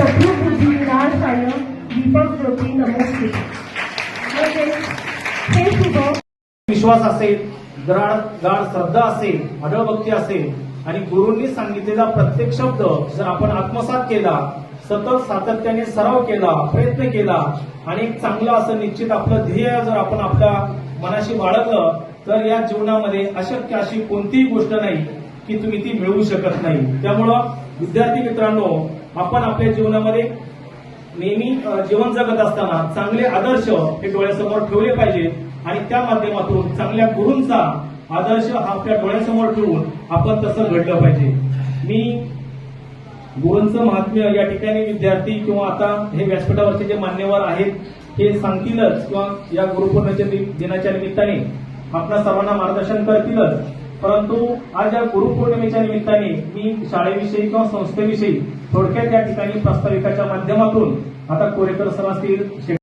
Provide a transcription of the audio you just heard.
शत्रुबुद्धी दीपक ज्योती नमस्ते. म्हणजे हे शुभ विश्वास असेल गाढ गाढ श्रद्धा असेल अडळभक्ती असेल आणि गुरुंनी सांगितलेला प्रत्येक शब्द जर आपण आत्मसात केला सतत सातत्याने सराव केला प्रयत्न केला आणि एक चांगलं असं निश्चित आपलं ध्येय जर आपण आपल्या मनाशी बाळगलं तर या जीवनामध्ये अशक्य अशी कोणतीही गोष्ट नाही की तुम्ही ती मिळवू शकत नाही. त्यामुळं विद्यार्थी मित्रांनो आपण आपल्या जीवनामध्ये नेहमी जीवन जगत असताना चांगले आदर्श हे डोळ्यासमोर ठेवले पाहिजेत आणि त्या माध्यमातून चांगल्या गुरूंचा आदर्श हा आपल्या डोळ्यासमोर ठेवून आपण तसं घडलं पाहिजे. मी गुरूंचं महात्म्य या ठिकाणी विद्यार्थी किंवा आता हे व्यासपीठावरचे जे मान्यवर आहेत हे सांगतीलच किंवा या गुरुपौर्णिमेच्या दिनाच्या निमित्ताने आपल्या सर्वांना मार्गदर्शन करतीलच. परंतु आज या गुरुपौर्णिमेच्या निमित्ताने मी शाळेविषयी किंवा संस्थेविषयी थोडक्यात या ठिकाणी प्रास्ताविकाच्या माध्यमातून आता कोरेकर सर असतील